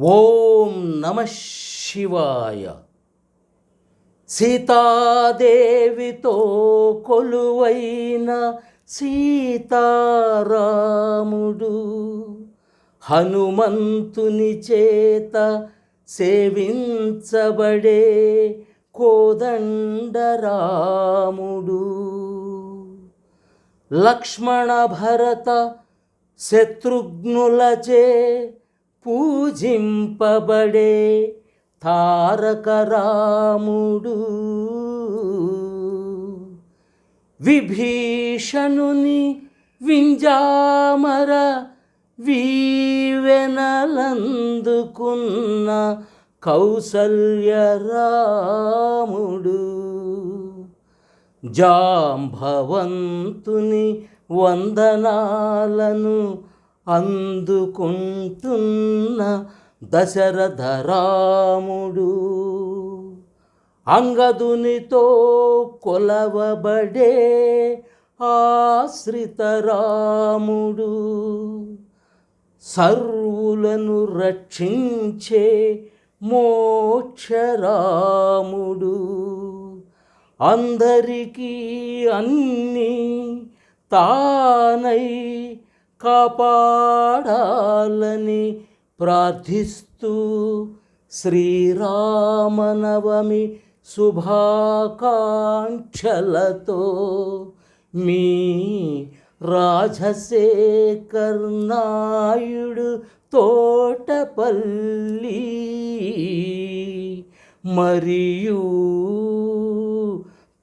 ఓం నమ శివాయ. సీతాదేవితో కొలువైన సీతారాముడు హనుమంతుని చేత సేవించబడే కోదండరాముడు. లక్ష్మణ భరత శత్రుఘ్నులచే పూజింపబడే తారకరాముడు విభీషణుని వింజామర వీవెనలందుకున్న కౌసల్యరాముడు జాంభవంతుని వందనాలను అందుకుంటున్న దశరథరాముడు. అంగదునితో కొలవబడే ఆశ్రితరాముడు. సర్వులను రక్షించే మోక్షరాముడు. అందరికీ అన్నీ తానై కాపాడాలని ప్రార్థిస్తూ శ్రీరామనవమి శుభాకాంక్షలతో మీ రాజశేఖర్ నాయుడు తోటపల్లి మరియు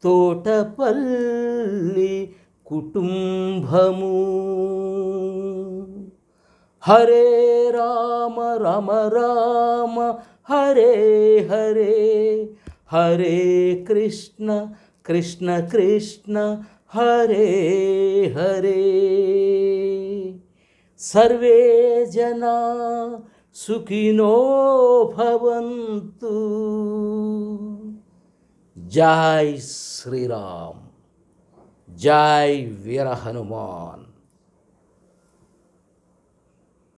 తోటపల్లి కుటుంబము. హరే రామ రామ రామ హరే హరే. హరే కృష్ణ కృష్ణ కృష్ణ హరే హరే. సర్వే జనా సుఖినో భవంతు. జై శ్రీరామ్. जय वीर हनुमान।